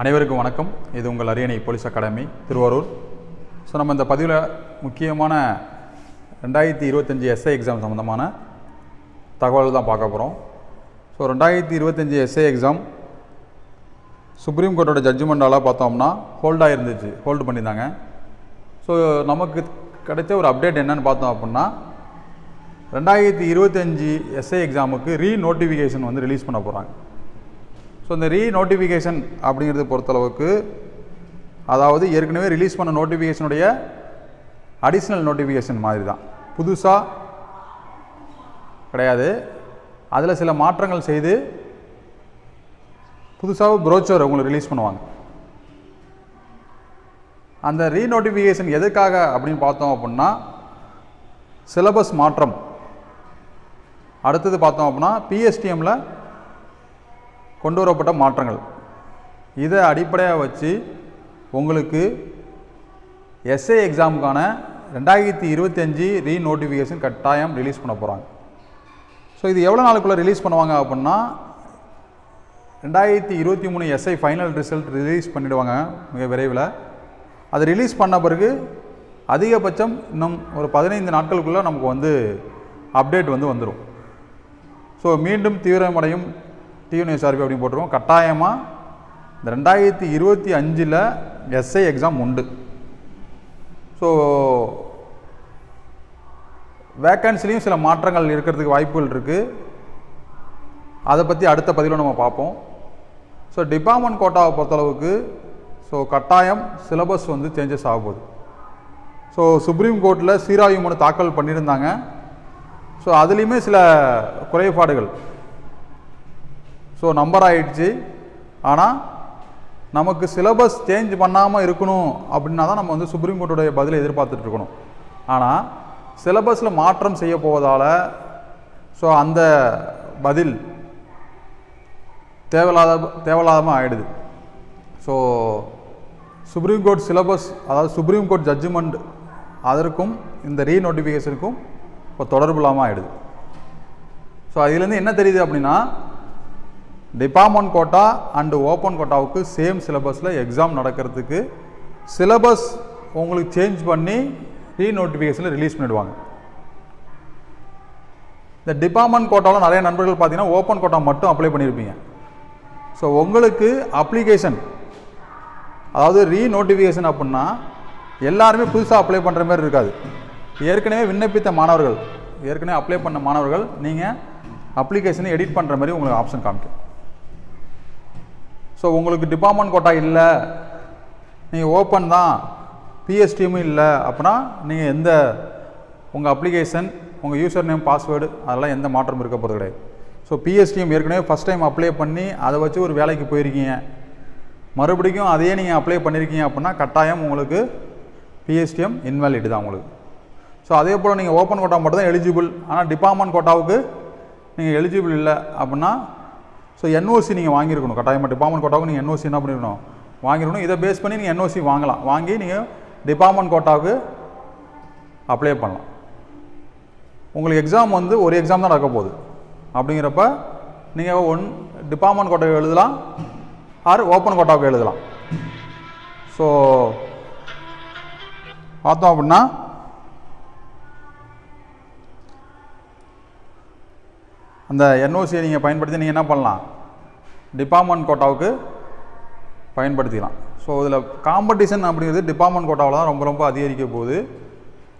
அனைவருக்கும் வணக்கம். இது உங்கள் அரியணை போலீஸ் அகாடமி திருவாரூர். ஸோ நம்ம இந்த பதிவில் முக்கியமான ரெண்டாயிரத்தி இருபத்தஞ்சி எஸ்ஐ எக்ஸாம் சம்மந்தமான தகவல் தான் பார்க்க போகிறோம் ஸோ ரெண்டாயிரத்தி இருபத்தஞ்சி எஸ்ஐ எக்ஸாம் சுப்ரீம் கோர்ட்டோட ஜட்ஜ்மெண்டால் பார்த்தோம்னா ஹோல்டாக இருந்துச்சு ஹோல்டு பண்ணியிருந்தாங்க. ஸோ நமக்கு கிடைச்ச ஒரு அப்டேட் என்னன்னு பார்த்தோம் அப்படின்னா ரெண்டாயிரத்தி இருபத்தஞ்சி எஸ்ஐ எக்ஸாமுக்கு ரீ நோட்டிஃபிகேஷன் வந்து ரிலீஸ் பண்ண போகிறாங்க ஸோ இந்த ரீ நோட்டிஃபிகேஷன் அப்படிங்கிறது பொறுத்தளவுக்கு அதாவது ஏற்கனவே ரிலீஸ் பண்ண நோட்டிஃபிகேஷனுடைய அடிஷ்னல் நோட்டிஃபிகேஷன் மாதிரி தான் புதுசாக கிடையாது. அதில் சில மாற்றங்கள் செய்து புதுசாக ப்ரோச்சர் உங்களுக்கு ரிலீஸ் பண்ணுவாங்க. அந்த ரீநோட்டிஃபிகேஷன் எதுக்காக அப்படின்னு பார்த்தோம் அப்படின்னா சிலபஸ் மாற்றம். அடுத்தது பார்த்தோம் அப்படின்னா பிஎஸ்டிஎம்மில் கொண்டு வரப்பட்ட மாற்றங்கள். இதை அடிப்படையாக வச்சு உங்களுக்கு எஸ்ஏ எக்ஸாமுக்கான ரெண்டாயிரத்தி இருபத்தஞ்சி ரீ நோட்டிஃபிகேஷன் கட்டாயம் ரிலீஸ் பண்ண போகிறாங்க ஸோ இது எவ்வளோ நாளுக்குள்ளே ரிலீஸ் பண்ணுவாங்க அப்படின்னா ரெண்டாயிரத்தி இருபத்தி மூணு எஸ்ஐ ஃபைனல் ரிசல்ட் ரிலீஸ் பண்ணிடுவாங்க மிக விரைவில். அது ரிலீஸ் பண்ண பிறகு அதிகபட்சம் இன்னும் ஒரு பதினைந்து நாட்களுக்குள்ளே நமக்கு வந்து அப்டேட் வந்து வந்துடும் ஸோ மீண்டும் தீவிரமடையும் டிஎன்எஸ்ஆர்பி அப்படின்னு போட்டுருவோம் கட்டாயமாக இந்த ரெண்டாயிரத்தி இருபத்தி அஞ்சில் எஸ்ஐ எக்ஸாம் உண்டு. ஸோ வேக்கன்சிலையும் சில மாற்றங்கள் இருக்கிறதுக்கு வாய்ப்புகள் இருக்குது அதை பற்றி அடுத்த பதிவில் நம்ம பார்ப்போம். ஸோ டிபார்ட்மெண்ட் கோட்டாவை பொறுத்தளவுக்கு ஸோ கட்டாயம் சிலபஸ் வந்து சேஞ்சஸ் ஆக போகுது. ஸோ சுப்ரீம் கோர்ட்டில் சீராய்வு மனு தாக்கல் பண்ணியிருந்தாங்க. ஸோ அதுலேயுமே சில குறைபாடுகள். ஸோ நம்பர் ஆகிடுச்சு ஆனால் நமக்கு சிலபஸ் சேஞ்ச் பண்ணாமல் இருக்கணும் அப்படின்னா தான் நம்ம வந்து சுப்ரீம் கோர்ட்டுடைய பதிலை எதிர்பார்த்துட்டு இருக்கணும். ஆனால் சிலபஸில் மாற்றம் செய்ய போவதால் ஸோ அந்த பதில் தேவையில்லாத தேவையில்லாதமாக ஆகிடுது ஸோ சுப்ரீம் கோர்ட் சிலபஸ் அதாவது சுப்ரீம் கோர்ட் ஜட்ஜ்மெண்ட் அதற்கும் இந்த ரீநோட்டிஃபிகேஷனுக்கும் இப்போ தொடர்பு இல்லாமல் ஆகிடுது ஸோ அதுலேருந்து என்ன தெரியுது அப்படின்னா டிபார்ட்மெண்ட் கோட்டா அண்டு ஓப்பன் கோட்டாவுக்கு சேம் சிலபஸில் எக்ஸாம் நடக்கிறதுக்கு சிலபஸ் உங்களுக்கு சேஞ்ச் பண்ணி ரீநோட்டிஃபிகேஷனில் ரிலீஸ் பண்ணிடுவாங்க. இந்த டிபார்ட்மெண்ட் கோட்டாவில் நிறைய நண்பர்கள் பார்த்தீங்கன்னா ஓப்பன் கோட்டா மட்டும் அப்ளை பண்ணியிருப்பீங்க ஸோ உங்களுக்கு அப்ளிகேஷன் அதாவது ரீநோட்டிஃபிகேஷன் அப்படின்னா எல்லாருமே புதுசாக அப்ளை பண்ணுற மாதிரி இருக்காது. ஏற்கனவே விண்ணப்பித்த மாணவர்கள் ஏற்கனவே அப்ளை பண்ண மாணவர்கள் நீங்கள் அப்ளிகேஷனை எடிட் பண்ணுற மாதிரி உங்களுக்கு ஆப்ஷன் காமிக்கும். ஸோ உங்களுக்கு டிபார்ட்மெண்ட் கோட்டா இல்லை. நீங்கள் ஓப்பன் தான். பிஎஸ்டியும் இல்லை. அப்படின்னா நீங்கள் எந்த உங்கள் அப்ளிகேஷன் உங்கள் யூசர் நேம் பாஸ்வேர்டு அதெல்லாம் எந்த மாற்றமும் இருக்க போகிறது கிடையாது. ஸோ பிஎஸ்டிஎம் ஏற்கனவே ஃபஸ்ட் டைம் அப்ளை பண்ணி அதை வச்சு ஒரு வேலைக்கு போயிருக்கீங்க. மறுபடியும் அதையே நீங்கள் அப்ளை பண்ணியிருக்கீங்க அப்படின்னா கட்டாயம் உங்களுக்கு பிஎஸ்டிஎம் இன்வாலிட் தான் உங்களுக்கு. ஸோ அதே போல் நீங்கள் ஓப்பன் கோட்டா மட்டும் தான் எலிஜிபிள் ஆனால் டிபார்ட்மெண்ட் கோட்டாவுக்கு நீங்கள் எலிஜிபிள் இல்லை அப்படின்னா ஸோ என்ஓசி நீங்கள் வாங்கியிருக்கணும். கட்டாயமாக டிபார்ட்மெண்ட் கோட்டாவுக்கு நீங்கள் என்ஓசி என்ன பண்ணிருக்கணும்? வாங்கிருக்கணும். இதை பேஸ் பண்ணி நீங்கள் என்ஓசி வாங்கலாம். வாங்கி நீங்கள் டிபார்ட்மெண்ட் கோட்டாவுக்கு அப்ளை பண்ணலாம். உங்களுக்கு எக்ஸாம் வந்து ஒரு எக்ஸாம் தான் நடக்க போகுது. அப்படிங்கிறப்ப நீங்கள் ஒன் டிபார்ட்மெண்ட் கோட்டாவுக்கு எழுதலாம். ஆர் ஓப்பன் கோட்டாவுக்கு எழுதலாம். ஸோ பார்த்தோம் அப்படின்னா அந்த என்ஓசியை நீங்கள் பயன்படுத்தி நீங்கள் என்ன பண்ணலாம்? டிபார்ட்மெண்ட் கோட்டாவுக்கு பயன்படுத்திக்கலாம். ஸோ இதில் காம்படிஷன் அப்படிங்கிறது டிபார்ட்மெண்ட் கோட்டாவில் தான் ரொம்ப ரொம்ப அதிகரிக்க போகுது.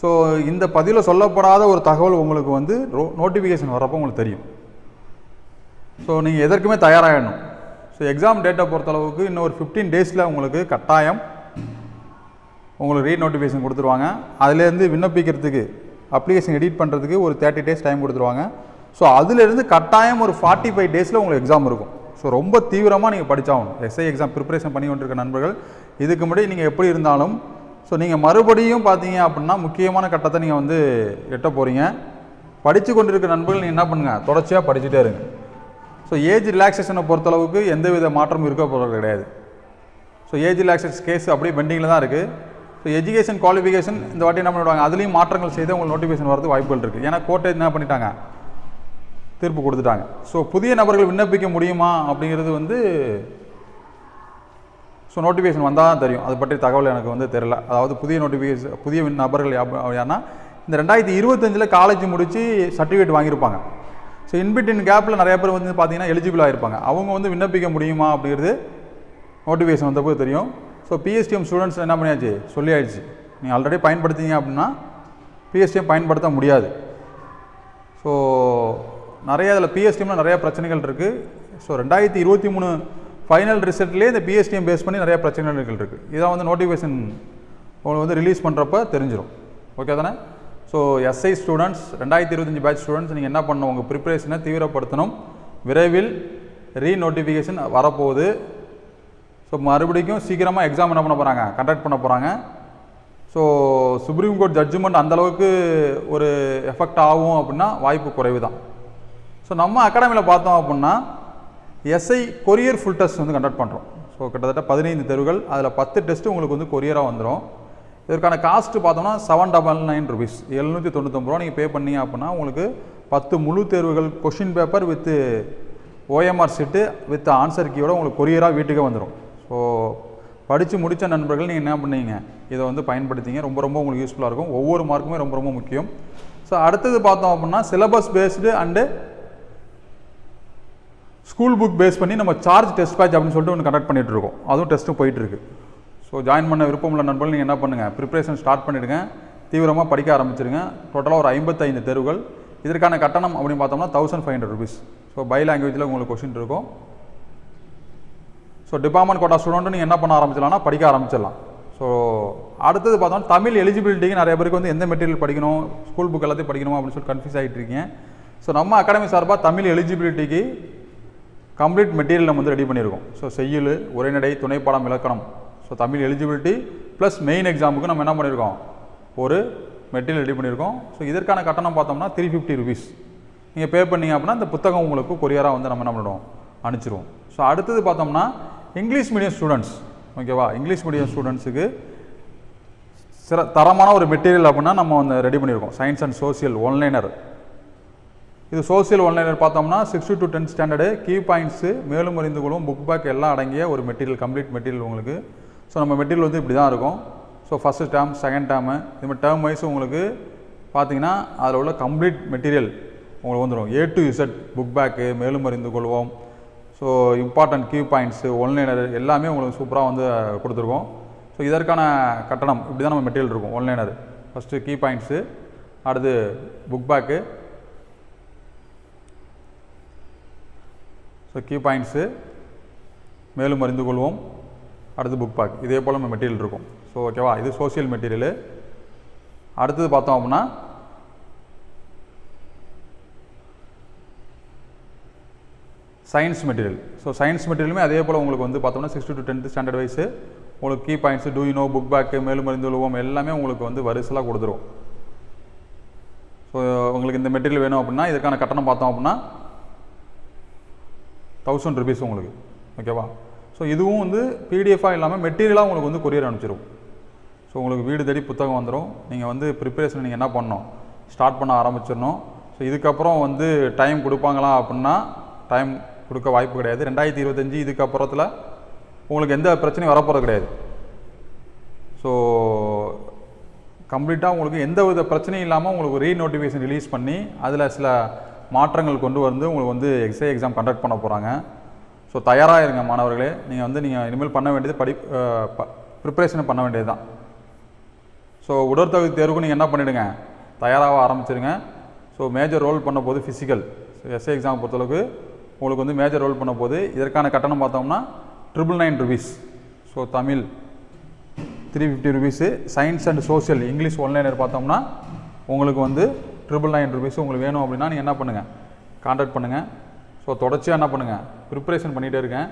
ஸோ இந்த பதிவில் சொல்லப்படாத ஒரு தகவல் உங்களுக்கு வந்து ரோ நோட்டிஃபிகேஷன் வரப்போ உங்களுக்கு தெரியும். ஸோ நீங்கள் எதற்குமே தயாராகிடணும் ஸோ எக்ஸாம் டேட்டை பொறுத்தளவுக்கு இன்னும் ஒரு ஃபிஃப்டீன் டேஸில் உங்களுக்கு கட்டாயம் உங்களுக்கு ரீநோட்டிஃபிகேஷன் கொடுத்துருவாங்க. அதுலேருந்து விண்ணப்பிக்கிறதுக்கு அப்ளிகேஷன் எடிட் பண்ணுறதுக்கு ஒரு தேர்ட்டி டேஸ் டைம் கொடுத்துருவாங்க. ஸோ அதுலேருந்து கட்டாயம் ஒரு ஃபார்ட்டி ஃபைவ் டேஸில் உங்களுக்கு எக்ஸாம் இருக்கும். ஸோ ரொம்ப தீவிரமாக நீங்கள் படித்தாகணும் எஸ்ஐ எக்ஸாம் ப்ரிப்பரேஷன் பண்ணி கொண்டிருக்க நண்பர்கள் இதுக்கு முன்னாடி நீங்கள் எப்படி இருந்தாலும் ஸோ நீங்கள் மறுபடியும் பார்த்தீங்க அப்படின்னா முக்கியமான கட்டத்தை நீங்கள் வந்து எட்ட போகிறீங்க படித்து கொண்டிருக்க நண்பர்கள் நீங்கள் என்ன பண்ணுங்கள் தொடர்ச்சியாக படிச்சுட்டே இருங்க. ஸோ ஏஜ் ரிலாக்ஸேஷனை பொறுத்தளவுக்கு எந்த வித மாற்றமும் இருக்க போகிறது கிடையாது. ஸோ ஏஜ் ரிலாக்ஸேஷன் கேஸ் அப்படியே பெண்டிங்கில் தான் இருக்குது ஸோ எஜுகேஷன் குவாலிஃபிகேஷன் இந்த வாட்டி என்ன பண்ணிவிடுவாங்க அதுலேயும் மாற்றங்கள் செய்து உங்களுக்கு நோட்டிஃபிகேஷன் வரது வாய்ப்புகள் இருக்குது ஏன்னா கோர்ட்டை என்ன பண்ணிட்டாங்க? தீர்ப்பு கொடுத்துட்டாங்க. ஸோ புதிய நபர்கள் விண்ணப்பிக்க முடியுமா அப்படிங்கிறது வந்து ஸோ நோட்டிஃபிகேஷன் வந்தால் தான் தெரியும். அது பற்றி தகவல் எனக்கு வந்து தெரில அதாவது புதிய நோட்டிஃபிகேஷன் புதிய நபர்கள் யாருன்னா இந்த ரெண்டாயிரத்தி இருபத்தஞ்சில் காலேஜ் முடித்து சர்டிஃபிகேட் வாங்கியிருப்பாங்க. ஸோ இன்பிட்வீன் கேப்பில் நிறைய பேர் வந்து பார்த்தீங்கன்னா எலிஜிபிள் ஆகிருப்பாங்க அவங்க வந்து விண்ணப்பிக்க முடியுமா அப்படிங்கிறது நோட்டிஃபிகேஷன் வந்தப்போ தெரியும். ஸோ பிஎஸ்டிஎம் ஸ்டூடெண்ட்ஸ் என்ன பண்ணியாச்சு? சொல்லி ஆயிடுச்சு நீங்கள் ஆல்ரெடி பயன்படுத்திங்க அப்படின்னா பிஎஸ்டிஎம் பயன்படுத்த முடியாது. ஸோ நிறைய அதில் பிஎஸ்டிஎம்ல நிறையா பிரச்சனைகள் இருக்குது ஸோ ரெண்டாயிரத்தி இருபத்தி மூணு ஃபைனல் ரிசல்ட்லேயே இந்த பிஎஸ்டிஎம் பேஸ் பண்ணி நிறையா பிரச்சனைகள் இருக்குது இதான் வந்து நோட்டிஃபிகேஷன் உங்களுக்கு வந்து ரிலீஸ் பண்ணுறப்ப தெரிஞ்சிடும் ஓகே தானே? ஸோ எஸ்ஐ ஸ்டூடெண்ட்ஸ் ரெண்டாயிரத்தி இருபத்தஞ்சி பேட்ச் ஸ்டூடெண்ட்ஸ் நீங்கள் என்ன பண்ணணும்? உங்கள் ப்ரிப்பரேஷனை தீவிரப்படுத்தணும். விரைவில் ரீ நோட்டிஃபிகேஷன் வரப்போகுது. ஸோ மறுபடியும் சீக்கிரமாக எக்ஸாம் என்ன பண்ண போகிறாங்க கண்டக்ட் பண்ண போகிறாங்க ஸோ சுப்ரீம் கோர்ட் ஜட்ஜ்மெண்ட் அந்தளவுக்கு ஒரு எஃபெக்ட் ஆகும் அப்படின்னா வாய்ப்பு குறைவு தான் ஸோ நம்ம அகாடமியில் பார்த்தோம் அப்படின்னா எஸ்ஐ கொரியர் ஃபுல் டெஸ்ட் வந்து கண்டக்ட் பண்ணுறோம் ஸோ கிட்டத்தட்ட பதினைந்து தேர்வுகள் அதில் பத்து டெஸ்ட்டு உங்களுக்கு வந்து கொரியராக வந்துடும் இதற்கான காஸ்ட்டு பார்த்தோம்னா செவன் டபுள் நைன் ருபீஸ் எழுநூற்றி தொண்ணூத்தொம்பது ரூபா நீங்கள் பே பண்ணீங்க அப்படின்னா உங்களுக்கு பத்து முழு தேர்வுகள் question paper with OMR sheet with answer கீயோட உங்களுக்கு கொரியராக வீட்டுக்கே வந்துடும் ஸோ படித்து முடித்த நண்பர்கள் நீங்கள் என்ன பண்ணீங்க? இதை வந்து பயன்படுத்திங்க. ரொம்ப ரொம்ப உங்களுக்கு யூஸ்ஃபுல்லாக இருக்கும். ஒவ்வொரு மார்க்குமே ரொம்ப ரொம்ப முக்கியம். ஸோ அடுத்தது பார்த்தோம் அப்படின்னா syllabus based and school book base பண்ணி நம்ம சார்ஜ் டெஸ்ட் பேட்ச் அப்படின்னு சொல்லிட்டு ஒன்று கண்டக்ட் பண்ணிட்டு இருக்கோம். அதுவும் டெஸ்ட்டும் போயிட்டுருக்கு ஸோ ஜாயின் பண்ண விருப்பம் உள்ள நண்பர்கள் நீங்கள் என்ன பண்ணுங்கள் ப்ரிப்பரேஷன் ஸ்டார்ட் பண்ணிடுங்க. தீவிரமாக படிக்க ஆரம்பிச்சிருங்க. டோட்டலாக ஒரு ஐம்பத்தைந்து தேர்வுகள். இதற்கான கட்டணம் அப்படின்னு பார்த்தோம்னா thousand five hundred rupees so by லாங்குவேஜில் உங்களுக்கு கொஷின் இருக்கும். ஸோ டிபார்ட்மெண்ட் கோட்டா ஸ்டூடெண்ட் நீங்கள் என்ன பண்ண ஆரம்பிச்சிடலாம்னா படிக்க ஆரம்பிச்சிடலாம். ஸோ அடுத்தது பார்த்தோம்னா தமிழ் எலிஜிபிலிட்டிக்கு நிறைய பேருக்கு வந்து எந்த மெட்டீரியல் படிக்கணும் ஸ்கூல் புக் எல்லாத்தையும் படிக்கணுமா அப்படின்னு சொல்லி கன்ஃபியூஸ் ஆகிட்டு இருக்கீங்க. ஸோ நம்ம அகாடமி சார்பாக தமிழ் எலிஜிபிலிட்டிக்கு கம்ப்ளீட் மெட்டீரியல் நம்ம வந்து ரெடி பண்ணியிருக்கோம். ஸோ செய்யுள் உரைநடை துணைப்பாடம் இலக்கணம். So Tamil eligibility plus main எக்ஸாமுக்கு நம்ம என்ன பண்ணியிருக்கோம்? ஒரு மெட்டீரியல் ரெடி பண்ணியிருக்கோம். ஸோ இதற்கான கட்டணம் பார்த்தோம்னா த்ரீ ஃபிஃப்டி ருபீஸ் நீங்கள் பே பண்ணீங்க அப்படின்னா இந்த புத்தகம் உங்களுக்கு கொரியராக வந்து நம்ம என்ன பண்ணிடுவோம்? அனுப்பிச்சிருவோம். ஸோ அடுத்தது பார்த்தோம்னா இங்கிலீஷ் மீடியம் ஸ்டூடெண்ட்ஸ் ஓகேவா இங்கிலீஷ் மீடியம் ஸ்டூடெண்ட்ஸுக்கு சிற தரமான ஒரு மெட்டீரியல் அப்படின்னா நம்ம வந்து ரெடி பண்ணியிருக்கோம். Science and social one liner இது சோசியல் ஒன்லைனர் பார்த்தோம்னா sixth to tenth standard key points மேலும் அறிந்து கொள்ளும் புக் பேக் எல்லாம் அடங்கிய ஒரு மெட்டீரியல் கம்ப்ளீட் மெட்டீரியல் உங்களுக்கு. ஸோ நம்ம மெட்டீரியல் வந்து இப்படி தான் இருக்கும். So first term second term இது மாதிரி டேர்ம் வைஸ் உங்களுக்கு பார்த்தீங்கன்னா அதில் உள்ள கம்ப்ளீட் மெட்டீரியல் உங்களுக்கு வந்துடும் A to Z book back மேலும் அறிந்து கொள்வோம். So important key points one liner எல்லாமே உங்களுக்கு சூப்பராக வந்து கொடுத்துருக்கோம். ஸோ இதற்கான கட்டணம் இப்படி தான் நம்ம மெட்டீரியல் இருக்கும் one liner first key points அடுத்து book back so key points மேலும் அறிந்து கொள்வோம். அடுத்து புக் பேக் இதே போல் நம்ம மெட்டீரியல் இருக்கும். ஸோ ஓகேவா இது சோசியல் மெட்டீரியலு அடுத்தது பார்த்தோம் அப்படின்னா சயின்ஸ் மெட்டீரியல் ஸோ சயின்ஸ் மெட்டீரியலுமே அதே போல் உங்களுக்கு வந்து பார்த்தோம்னா sixth to tenth standard wise உங்களுக்கு key points do you know book back மேலும் அறிந்து கொள்வோம் எல்லாமே உங்களுக்கு வந்து வரிசலாக கொடுத்துரும். ஸோ உங்களுக்கு இந்த மெட்டீரியல் வேணும் அப்படின்னா இதுக்கான கட்டணம் பார்த்தோம் அப்படின்னா தௌசண்ட் ருபீஸ் உங்களுக்கு ஓகேவா ஸோ இதுவும் வந்து பிடிஎஃபாக இல்லாமல் மெட்டீரியலாக உங்களுக்கு வந்து கொரியர் அனுப்பிச்சிடும் ஸோ உங்களுக்கு வீடு தேடி புத்தகம் வந்துடும் நீங்கள் வந்து ப்ரிப்பரேஷன் நீங்கள் என்ன பண்ணணும்? ஸ்டார்ட் பண்ண ஆரம்பிச்சிடணும். ஸோ இதுக்கப்புறம் வந்து டைம் கொடுப்பாங்களா அப்படின்னா டைம் கொடுக்க வாய்ப்பு கிடையாது. ரெண்டாயிரத்தி இருபத்தஞ்சி இதுக்கப்புறத்தில் உங்களுக்கு எந்த பிரச்சனையும் வரப்போகிறது கிடையாது. ஸோ கம்ப்ளீட்டாக உங்களுக்கு எந்த வித பிரச்சனையும் இல்லாமல் உங்களுக்கு ரீ நோட்டிஃபிகேஷன் ரிலீஸ் பண்ணி அதில் சில மாற்றங்கள் கொண்டு வந்து உங்களுக்கு வந்து எக்ஸே எக்ஸாம் கண்டக்ட் பண்ண போகிறாங்க ஸோ தயாராக இருங்க மாணவர்களே. நீங்கள் வந்து நீங்கள் இனிமேல் பண்ண வேண்டியது படி ப்ரிப்பரேஷன் பண்ண வேண்டியது தான் ஸோ உடற்தகுதி தேர்வுக்கு நீங்கள் என்ன பண்ணிவிடுங்க தயாராக ஆரம்பிச்சிருங்க. ஸோ மேஜர் ரோல் பண்ண போது ஃபிசிக்கல் ஸோ எஸ்ஏ எக்ஸாம் பொறுத்தளவுக்கு உங்களுக்கு வந்து மேஜர் ரோல் பண்ண போது இதற்கான கட்டணம் பார்த்தோம்னா triple nine rupees so Tamil three fifty rupees science and social English one liner பார்த்தோம்னா உங்களுக்கு வந்து ட்ரிபிள் நைன் ருபீஸ் உங்களுக்கு வேணும் அப்படின்னா நீங்கள் என்ன பண்ணுங்கள் காண்டாக்ட் பண்ணுங்கள் ஸோ தொடர்ச்சியாக என்ன பண்ணுங்கள் ப்ரிப்பரேஷன் பண்ணிகிட்டே இருக்கேன்.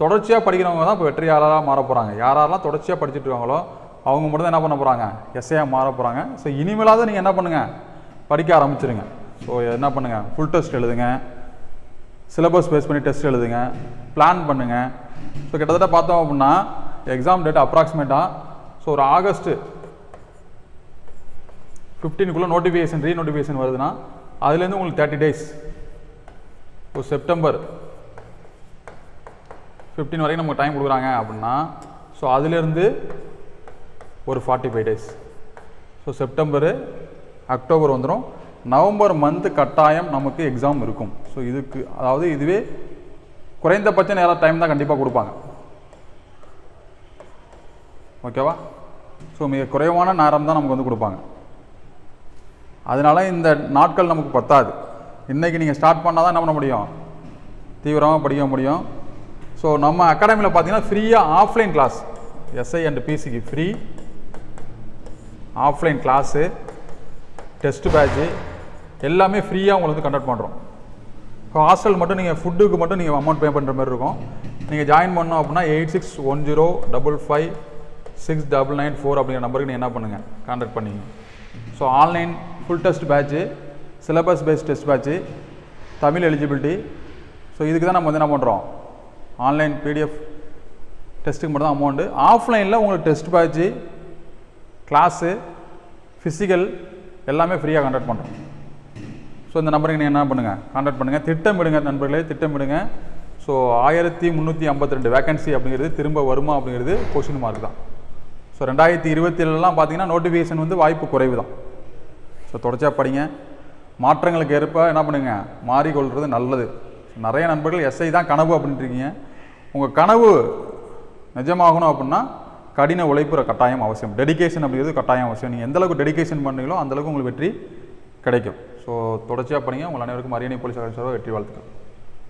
தொடர்ச்சியாக படிக்கிறவங்க தான் இப்போ வெற்றியாளராக மாற போகிறாங்க யாரெல்லாம் தொடர்ச்சியாக படிச்சுட்டு இருக்காங்களோ அவங்க மட்டும் தான் என்ன பண்ண போகிறாங்க எஸ்ஐயாக மாற போகிறாங்க ஸோ இனிமேலாவது நீங்கள் என்ன பண்ணுங்கள் படிக்க ஆரம்பிச்சிருங்க. ஸோ என்ன பண்ணுங்கள் ஃபுல் டெஸ்ட் எழுதுங்க. சிலபஸ் பேஸ் பண்ணி டெஸ்ட் எழுதுங்க. பிளான் பண்ணுங்கள் ஸோ கிட்டத்தட்ட பார்த்தோம் அப்படின்னா எக்ஸாம் டேட் அப்ராக்சிமேட்டாக ஸோ ஒரு ஆகஸ்ட்டு ஃபிஃப்டீனுக்குள்ளே நோட்டிஃபிகேஷன் ரீ நோட்டிஃபிகேஷன் வருதுன்னா அதுலேருந்து உங்களுக்கு தேர்ட்டி டேஸ் இப்போ செப்டம்பர் ஃபிஃப்டீன் வரைக்கும் நமக்கு டைம் கொடுக்குறாங்க அப்படின்னா ஸோ அதுலேருந்து ஒரு forty five days so September October வந்துடும் நவம்பர் மந்த் கட்டாயம் நமக்கு எக்ஸாம் இருக்கும். ஸோ இதுக்கு அதாவது இதுவே குறைந்தபட்ச நேரம் டைம் தான் கண்டிப்பாக கொடுப்பாங்க. ஓகேவா ஸோ மிக குறைவான நேரம் தான் நமக்கு வந்து கொடுப்பாங்க. அதனால இந்த நாட்கள் நமக்கு பத்தாது. இன்றைக்கி நீங்கள் ஸ்டார்ட் பண்ணால் தான் என்ன பண்ண முடியும்? தீவிரமாக படிக்க முடியும். ஸோ நம்ம அகாடமியில் பார்த்தீங்கன்னா ஃப்ரீயாக ஆஃப்லைன் கிளாஸ் எஸ்ஐ அண்ட் பிசிக்கு free offline class test batch எல்லாமே ஃப்ரீயாக உங்களுக்கு வந்து கண்டக்ட் பண்ணுறோம் இப்போ ஹாஸ்டல் மட்டும் நீங்கள் ஃபுட்டுக்கு மட்டும் நீங்கள் அமௌண்ட் பே பண்ணுற மாதிரி இருக்கும். நீங்கள் ஜாயின் பண்ணோம் அப்படின்னா eight six one zero double five six double nine four அப்படிங்கிற நம்பருக்கு நீங்கள் என்ன பண்ணுங்கள் கான்டாக்ட் பண்ணிங்க so online full test batch syllabus based test batch Tamil eligibility so இதுக்கு தான் நம்ம வந்து என்ன பண்ணுறோம் ஆன்லைன் பிடிஎஃப் டெஸ்ட்டுக்கு மட்டும் தான் அமௌண்ட்டு ஆஃப்லைனில் உங்களுக்கு டெஸ்ட் பேட்ச்சு கிளாஸு ஃபிசிக்கல் எல்லாமே ஃப்ரீயாக கண்டக்ட் பண்ணுறோம் ஸோ இந்த நம்பருக்கு நீங்கள் என்ன பண்ணுங்கள் கான்டாக்ட் பண்ணுங்கள் திட்டமிடுங்க நண்பர்களே திட்டமிடுங்க. ஸோ ஆயிரத்தி முந்நூற்றி ஐம்பத்தி ரெண்டு வேகன்சி அப்படிங்கிறது திரும்ப வருமா அப்படிங்கிறது கொஷின் மார்க் தான். ஸோ ரெண்டாயிரத்தி இருபத்தி ஏழுலாம் பார்த்தீங்கன்னா நோட்டிஃபிகேஷன் வந்து வாய்ப்பு குறைவு தான். ஸோ தொடர்ச்சியாக படிங்க. மாற்றங்களுக்கு ஏற்ப என்ன பண்ணுங்கள் மாறிக்கொள்வது நல்லது. நிறைய நண்பர்கள் எஸ்ஐ தான் கனவு அப்படின்ட்டு இருக்கீங்க. உங்கள் கனவு நிஜமாகணும் அப்படின்னா கடின உழைப்பு கட்டாயம் அவசியம். டெடிகேஷன் அப்படிங்கிறது கட்டாயம் அவசியம். நீங்கள் எந்தளவுக்கு டெடிக்கேஷன் டெடிகேஷன் பண்ணீங்களோ உங்களுக்கு வெற்றி கிடைக்கும். ஸோ தொடர்ச்சியாக படிங்க. உங்கள் அனைவருக்கும் அரியணை போலீஸ் அகாடமி வெற்றி வாழ்த்துக்கள்.